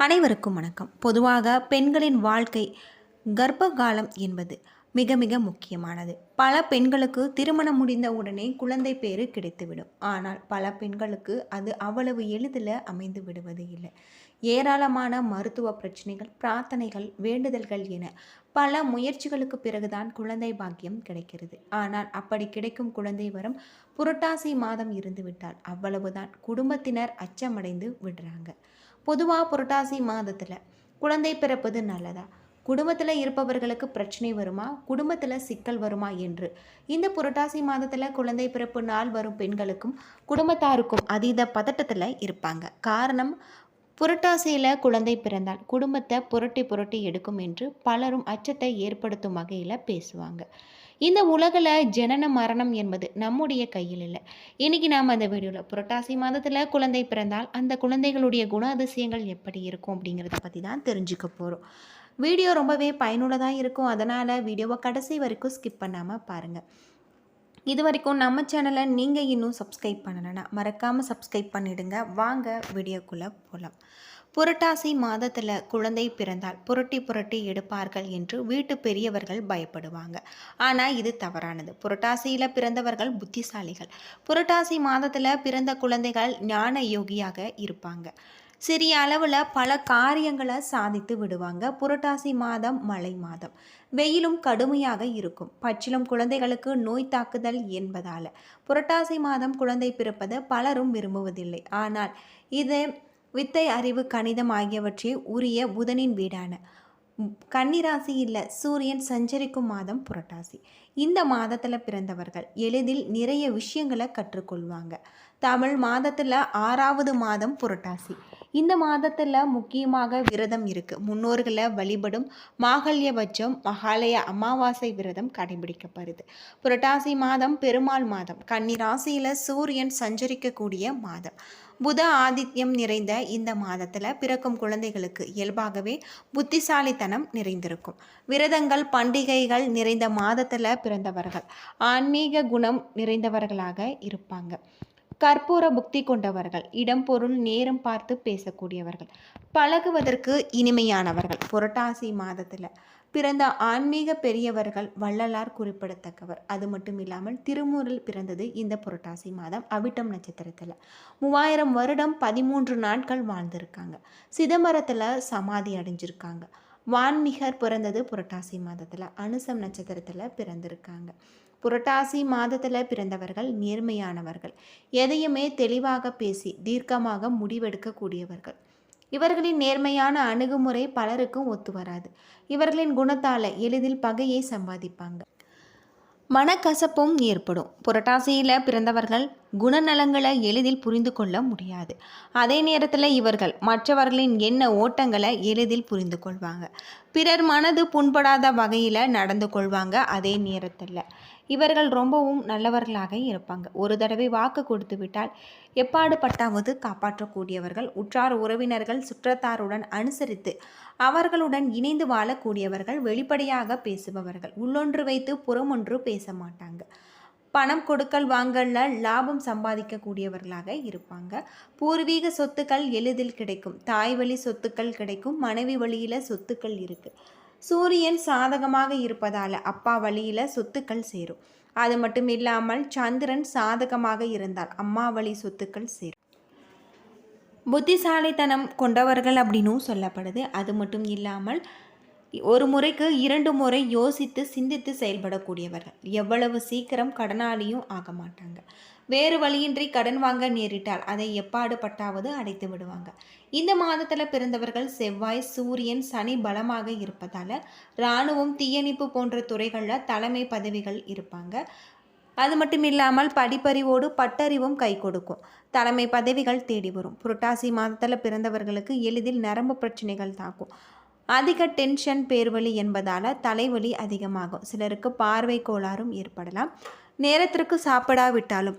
அனைவருக்கும் வணக்கம். பொதுவாக பெண்களின் வாழ்க்கை கர்ப்ப காலம் என்பது மிக மிக முக்கியமானது. பல பெண்களுக்கு திருமணம் முடிந்த உடனே குழந்தை பேறு கிடைத்துவிடும். ஆனால் பல பெண்களுக்கு அது அவ்வளவு எளிதில் அமைந்து விடுவது இல்லை. ஏராளமான மருத்துவ பிரச்சனைகள் பிரார்த்தனைகள் வேண்டுதல்கள் என பல முயற்சிகளுக்கு பிறகுதான் குழந்தை பாக்கியம் கிடைக்கிறது. ஆனால் அப்படி கிடைக்கும் குழந்தை வரம் புரட்டாசி மாதம் இருந்துவிட்டால் அவ்வளவுதான். குடும்பத்தினர் அச்சமடைந்து விடுறாங்க. பொதுவாக புரட்டாசி மாதத்தில் குழந்தை பிறப்பது நல்லதா? குடும்பத்தில் இருப்பவர்களுக்கு பிரச்சனை வருமா? குடும்பத்தில் சிக்கல் வருமா என்று? இந்த புரட்டாசி மாதத்தில் குழந்தை பிறப்பு நாள் வரும் பெண்களுக்கும் குடும்பத்தாருக்கும் அதீத பதட்டத்தில் இருப்பாங்க. காரணம் புரட்டாசியில் குழந்தை பிறந்தால் குடும்பத்தை புரட்டி புரட்டி எடுக்கும் என்று பலரும் அச்சத்தை ஏற்படுத்தும் வகையில் பேசுவாங்க. இந்த உலகில் ஜனன மரணம் என்பது நம்முடைய கையில் இல்லை. இன்னைக்கு நாம் அந்த வீடியோவில் புரட்டாசி மாதத்தில் குழந்தை பிறந்தால் அந்த குழந்தைகளுடைய குண அதிசயங்கள் எப்படி இருக்கும் அப்படிங்கிறத பற்றி தான் தெரிஞ்சுக்க போகிறோம் வீடியோ ரொம்பவே பயனுள்ளதாக இருக்கும். அதனால் வீடியோவை கடைசி வரைக்கும் ஸ்கிப் பண்ணாமல் பாருங்கள் இது வரைக்கும் நம்ம சேனலை நீங்கள் இன்னும் சப்ஸ்கிரைப் பண்ணலைன்னா மறக்காமல் சப்ஸ்கிரைப் பண்ணிவிடுங்க வாங்க வீடியோக்குள்ளே போகலாம் புரட்டாசி மாதத்தில் குழந்தை பிறந்தால் புரட்டி புரட்டி எடுப்பார்கள் என்று வீட்டு பெரியவர்கள் பயப்படுவாங்க. ஆனால் இது தவறானது. புரட்டாசியில் பிறந்தவர்கள் புத்திசாலிகள். புரட்டாசி மாதத்தில் பிறந்த குழந்தைகள் ஞான யோகியாக இருப்பாங்க. சிறிய அளவில் பல காரியங்களை சாதித்து விடுவாங்க. புரட்டாசி மாதம் மழை மாதம். வெயிலும் கடுமையாக இருக்கும். பச்சிலும் குழந்தைகளுக்கு நோய் தாக்குதல் என்பதால். புரட்டாசி மாதம் குழந்தை பிறப்பது பலரும் விரும்புவதில்லை. ஆனால் இது வித்தை அறிவு கணிதம் ஆகியவற்றை உரிய புதனின் வீடான. கன்னிராசி இல்லை சூரியன் சஞ்சரிக்கும் மாதம் புரட்டாசி. இந்த மாதத்தில் பிறந்தவர்கள் எளிதில் நிறைய விஷயங்களை கற்றுக்கொள்வாங்க. தமிழ் மாதத்தில் ஆறாவது மாதம் புரட்டாசி. இந்த மாதத்தில் முக்கியமாக விரதம் இருக்குது முன்னோர்களை வழிபடும் மாகல்யபட்சம் மகாலய அமாவாசை விரதம் கடைபிடிக்கப்படுது. புரட்டாசி மாதம் பெருமாள் மாதம். கன்னிராசியில் சூரியன் சஞ்சரிக்கக்கூடிய மாதம். புத ஆதித்யம் நிறைந்த இந்த மாதத்தில் பிறக்கும் குழந்தைகளுக்கு இயல்பாகவே புத்திசாலித்தனம் நிறைந்திருக்கும். விரதங்கள் பண்டிகைகள் நிறைந்த மாதத்தில் பிறந்தவர்கள். ஆன்மீக குணம் நிறைந்தவர்களாக இருப்பாங்க. கற்பூர புக்தி கொண்டவர்கள் இடம் பொருள் நேரம் பார்த்து பேசக்கூடியவர்கள் பழகுவதற்கு இனிமையானவர்கள். புரட்டாசி மாதத்தில் பிறந்த ஆன்மீக பெரியவர்கள் வள்ளலார் குறிப்பிடத்தக்கவர். அது மட்டும் இல்லாமல் திருமூரில் பிறந்தது இந்த புரட்டாசி மாதம் அவிட்டம் நட்சத்திரத்தில். மூவாயிரம் வருடம் பதிமூன்று நாட்கள் வாழ்ந்திருக்காங்க. சிதம்பரத்தில் சமாதி அடைஞ்சிருக்காங்க. வான்மிகர் பிறந்தது புரட்டாசி மாதத்தில் அனுசம் நட்சத்திரத்தில் பிறந்திருக்காங்க. புரட்டாசி மாதத்தில் பிறந்தவர்கள் நேர்மையானவர்கள். எதையுமே தெளிவாக பேசி தீர்க்கமாக முடிவெடுக்கக்கூடியவர்கள். இவர்களின் நேர்மையான அணுகுமுறை பலருக்கும் ஒத்து வராது. இவர்களின் குணத்தால் எளிதில் பகையை சம்பாதிப்பாங்க. மனக்கசப்பும் ஏற்படும். புரட்டாசியில் பிறந்தவர்கள் குணநலங்களை எளிதில் புரிந்து கொள்ள முடியாது. அதே நேரத்தில் இவர்கள் மற்றவர்களின் எண்ண ஓட்டங்களை எளிதில் புரிந்து கொள்வாங்க. பிறர் மனது புண்படாத வகையில் நடந்து கொள்வாங்க அதே நேரத்தில். இவர்கள் ரொம்பவும் நல்லவர்களாக இருப்பாங்க. ஒரு தடவை வாக்கு கொடுத்து விட்டால் எப்பாடு பட்டாவது காப்பாற்றக்கூடியவர்கள் உற்றார் உறவினர்கள் சுற்றத்தாருடன் அனுசரித்து அவர்களுடன் இணைந்து வாழக்கூடியவர்கள் வெளிப்படையாக பேசுபவர்கள். உள்ளொன்று வைத்து புறமொன்று பேச மாட்டாங்க. பணம் கொடுக்கல் வாங்கல லாபம் சம்பாதிக்கக்கூடியவர்களாக இருப்பாங்க. பூர்வீக சொத்துக்கள் எளிதில் கிடைக்கும். தாய் வழி சொத்துக்கள் கிடைக்கும். மனைவி வழியில் சொத்துக்கள் இருக்குது சூரியன் சாதகமாக இருப்பதால் அப்பா வழியில் சொத்துக்கள் சேரும். அது மட்டும் இல்லாமல் சந்திரன் சாதகமாக இருந்தால் அம்மா வழி சொத்துக்கள் சேரும். புத்திசாலித்தனம் கொண்டவர்கள் அப்படின்னும் சொல்லப்படுது. அது மட்டும் இல்லாமல் ஒரு முறைக்கு இரண்டு முறை யோசித்து சிந்தித்து செயல்படக்கூடியவர்கள். எவ்வளவு சீக்கிரம் கடனாளியும் ஆக மாட்டாங்க. வேறு வழியின்றி கடன் வாங்க நேரிட்டால் அதை எப்பாடு பட்டாவது அடைத்து விடுவாங்க. இந்த மாதத்தில் பிறந்தவர்கள் செவ்வாய் சூரியன் சனி பலமாக இருப்பதால் இராணுவம் தீயணைப்பு போன்ற துறைகளில் தலைமை பதவிகள் இருப்பாங்க. அது மட்டும் இல்லாமல் படிப்பறிவோடு பட்டறிவும் கை கொடுக்கும். தலைமை பதவிகள் தேடி வரும். புரட்டாசி மாதத்தில் பிறந்தவர்களுக்கு எளிதில் நரம்பு பிரச்சனைகள் தாக்கும். அதிக டென்ஷன் பேர்வலி என்பதால் தலைவலி அதிகமாகும். சிலருக்கு பார்வை கோளாறும் ஏற்படலாம். நேரத்திற்கு சாப்பிடாவிட்டாலும்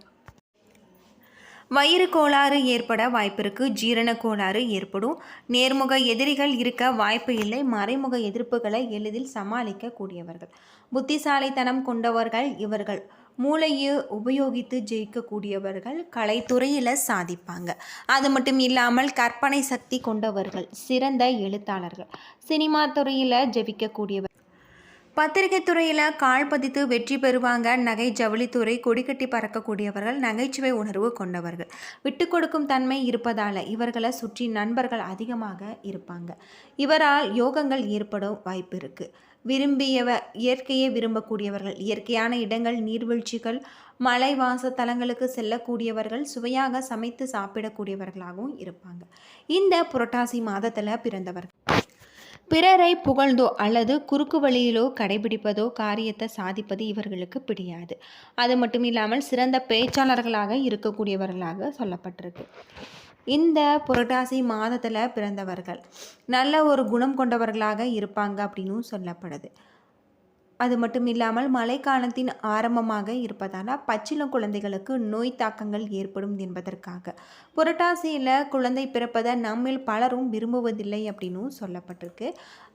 வயிறு கோளாறு ஏற்பட வாய்ப்பிருக்கு. ஜீரண கோளாறு ஏற்படும். நேர்முக எதிரிகள் இருக்க வாய்ப்பு இல்லை. மறைமுக எதிர்ப்புகளை எளிதில் சமாளிக்கக்கூடியவர்கள். புத்திசாலித்தனம் கொண்டவர்கள் இவர்கள். மூளையை உபயோகித்து ஜெயிக்கக்கூடியவர்கள் கலைத்துறையில் சாதிப்பாங்க. அது மட்டும் இல்லாமல் கற்பனை சக்தி கொண்டவர்கள் சிறந்த எழுத்தாளர்கள் சினிமா துறையில் ஜெபிக்கக்கூடியவர். பத்திரிகை துறையில் கால் பதித்து வெற்றி பெறுவாங்க. நகை ஜவுளித்துறை கொடிக்கட்டி பறக்கக்கூடியவர்கள் நகைச்சுவை உணர்வு கொண்டவர்கள். விட்டு கொடுக்கும் தன்மை இருப்பதால் இவர்களை சுற்றி நண்பர்கள் அதிகமாக இருப்பாங்க. இவரால் யோகங்கள் ஏற்படும் வாய்ப்பு இருக்குது விரும்பியவ இயற்கையை விரும்பக்கூடியவர்கள் இயற்கையான இடங்கள் நீர்வீழ்ச்சிகள் மலைவாச தலங்களுக்கு செல்லக்கூடியவர்கள் சுவையாக சமைத்து சாப்பிடக்கூடியவர்களாகவும் இருப்பாங்க. இந்த புரட்டாசி மாதத்தில் பிறந்தவர்கள். பிறரை புகழ்ந்தோ அல்லது குறுக்கு வழியிலோ கடைபிடிப்பதோ காரியத்தை சாதிப்பது இவர்களுக்கு பிடியாது. அது மட்டும் இல்லாமல் சிறந்த பேச்சாளர்களாக இருக்கக்கூடியவர்களாக சொல்லப்பட்டிருக்கு. இந்த புரட்டாசி மாதத்தில் பிறந்தவர்கள் நல்ல ஒரு குணம் கொண்டவர்களாக இருப்பாங்க அப்படின்னும் சொல்லப்படுது. அது மட்டும் இல்லாமல் மழைக்காலத்தின் ஆரம்பமாக இருப்பதால் பச்சிளம் குழந்தைகளுக்கு நோய் தாக்கங்கள் ஏற்படும் என்பதற்காக. புரட்டாசியில் குழந்தை பிறப்பதை நம்மில் பலரும் விரும்புவதில்லை அப்படின்னும் சொல்லப்பட்டிருக்கு.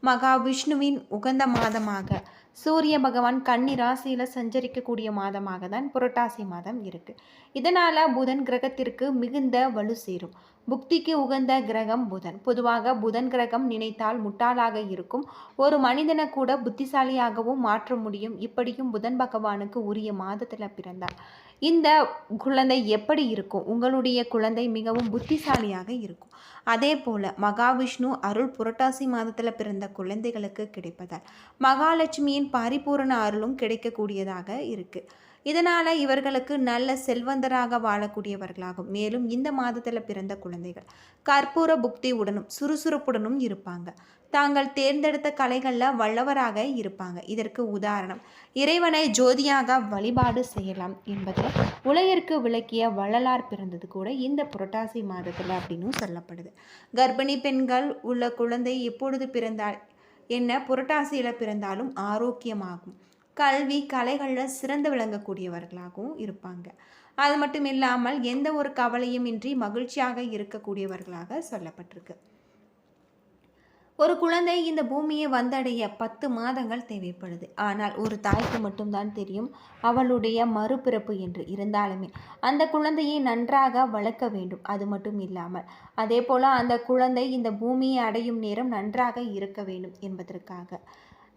மகாவிஷ்ணுவின் உகந்த மாதமாக சூரிய பகவான் கன்னி ராசியில் சஞ்சரிக்கக்கூடிய மாதமாக தான் புரட்டாசி மாதம் இருக்குது இதனால் புதன் கிரகத்திற்கு மிகுந்த வலு சேரும். புக்திக்கு உகந்த கிரகம் புதன். பொதுவாக புதன் கிரகம் நினைத்தால் முட்டாளாக இருக்கும். ஒரு மனிதனை கூட புத்திசாலியாகவும் மாற்ற முடியும். இப்படியும் புதன் பகவானுக்கு உரிய மாதத்தில் பிறந்தார். இந்த குழந்தை எப்படி இருக்கும்? உங்களுடைய குழந்தை மிகவும் புத்திசாலியாக இருக்கும். அதே போல் மகாவிஷ்ணு அருள் புரட்டாசி மாதத்தில் பிறந்த குழந்தைகளுக்கு கிடைப்பதால் மகாலட்சுமியின் பரிபூரண அருளும் கிடைக்கக்கூடியதாக இருக்குது இதனால் இவர்களுக்கு நல்ல செல்வந்தராக வாழக்கூடியவர்களாகும். மேலும் இந்த மாதத்தில் பிறந்த குழந்தைகள் கற்பூர புக்தியுடனும் சுறுசுறுப்புடனும் இருப்பாங்க. தாங்கள் தேர்ந்தெடுத்த கலைகளில் வல்லவராக இருப்பாங்க. இதற்கு உதாரணம் இறைவனை ஜோதியாக வழிபாடு செய்யலாம் என்பதை உலகிற்கு விளக்கிய வள்ளலார் பிறந்தது கூட இந்த புரட்டாசி மாதத்தில் அப்படின்னு சொல்லப்படுது. கர்ப்பிணி பெண்கள் உள்ள குழந்தை எப்பொழுது பிறந்தால் என்ன புரட்டாசியில் பிறந்தாலும் ஆரோக்கியமாகும். கல்வி கலைகளில் சிறந்து விளங்கக்கூடியவர்களாகவும் இருப்பாங்க. அது மட்டும் இல்லாமல் எந்த ஒரு கவலையும் இன்றி மகிழ்ச்சியாக இருக்கக்கூடியவர்களாக சொல்லப்பட்டிருக்கு. ஒரு குழந்தை இந்த பூமியை வந்தடைய பத்து மாதங்கள் தேவைப்படுது. ஆனால் ஒரு தாய்க்கு மட்டும்தான் தெரியும் அவளுடைய மறுபிறப்பு என்று இருந்தாலுமே. அந்த குழந்தையை நன்றாக வளர்க்க வேண்டும். அது மட்டும் இல்லாமல் அதே போல் அந்த குழந்தை இந்த பூமியை அடையும் நேரம் நன்றாக இருக்க வேண்டும் என்பதற்காக.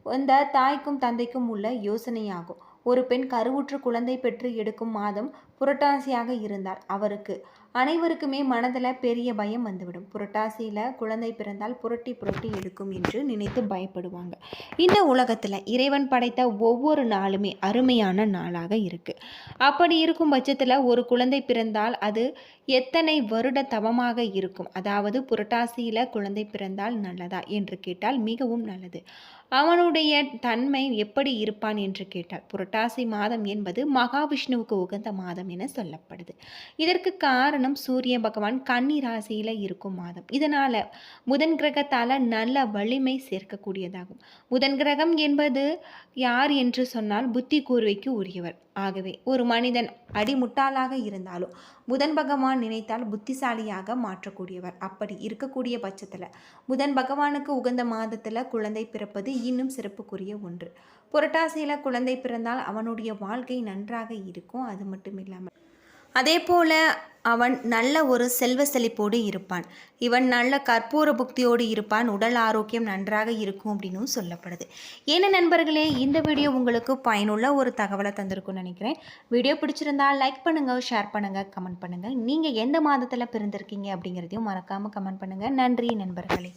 இந்த தாய்க்கும் தந்தைக்கும் உள்ள யோசனையாகும். ஒரு பெண் கருவுற்று குழந்தை பெற்று எடுக்கும் மாதம் புரட்டாசியாக இருந்தால் அவருக்கு அனைவருக்குமே மனதில் பெரிய பயம் வந்துவிடும். புரட்டாசியில் குழந்தை பிறந்தால் புரட்டி புரட்டி எடுக்கும் என்று நினைத்து பயப்படுவாங்க. இந்த உலகத்தில் இறைவன் படைத்த ஒவ்வொரு நாளுமே அருமையான நாளாக இருக்குது அப்படி இருக்கும் பட்சத்தில் ஒரு குழந்தை பிறந்தால் அது எத்தனை வருட தவமாக இருக்கும்? அதாவது புரட்டாசியில் குழந்தை பிறந்தால் நல்லதா? என்று கேட்டால் மிகவும் நல்லது. அவனுடைய தன்மை எப்படி இருப்பான் என்று கேட்டால் புரட்டாசி மாதம் என்பது மகாவிஷ்ணுவுக்கு உகந்த மாதம் என சொல்லப்படுது. இதற்கு காரணம் சூரிய பகவான் கன்னி ராசியில் இருக்கும் மாதம். இதனால் புதன் கிரகத்தால் நல்ல வலிமை சேர்க்கக்கூடியதாகும். புதன் கிரகம் என்பது யார் என்று சொன்னால் புத்தி கூர்வைக்கு உரியவர். ஆகவே ஒரு மனிதன் அடிமுட்டாளாக இருந்தாலும் புதன் பகவான் நினைத்தால் புத்திசாலியாக மாற்றக்கூடியவர். அப்படி இருக்கக்கூடிய பட்சத்தில் புதன் பகவானுக்கு உகந்த மாதத்தில் குழந்தை பிறப்பது இன்னும் சிறப்புக்குரிய ஒன்று. புரட்டாசியில் குழந்தை பிறந்தால் அவனுடைய வாழ்க்கை நன்றாக இருக்கும் அது மட்டும் இல்லாமல் அதே போல அவன் நல்ல ஒரு செல்வ செழிப்போடு இருப்பான். இவன் நல்ல கற்பூர புக்தியோடு இருப்பான் உடல் ஆரோக்கியம் நன்றாக இருக்கும் அப்படின்னும் சொல்லப்படுது. ஏன்னா நண்பர்களே இந்த வீடியோ உங்களுக்கு பயனுள்ள ஒரு தகவலை தந்திருக்கும்னு நினைக்கிறேன். வீடியோ பிடிச்சிருந்தால் லைக் பண்ணுங்கள் ஷேர் பண்ணுங்கள் கமெண்ட் பண்ணுங்கள் நீங்கள் எந்த மாதத்தில் பிறந்திருக்கீங்க அப்படிங்கிறதையும் மறக்காமல் கமெண்ட் பண்ணுங்கள் நன்றி நண்பர்களே.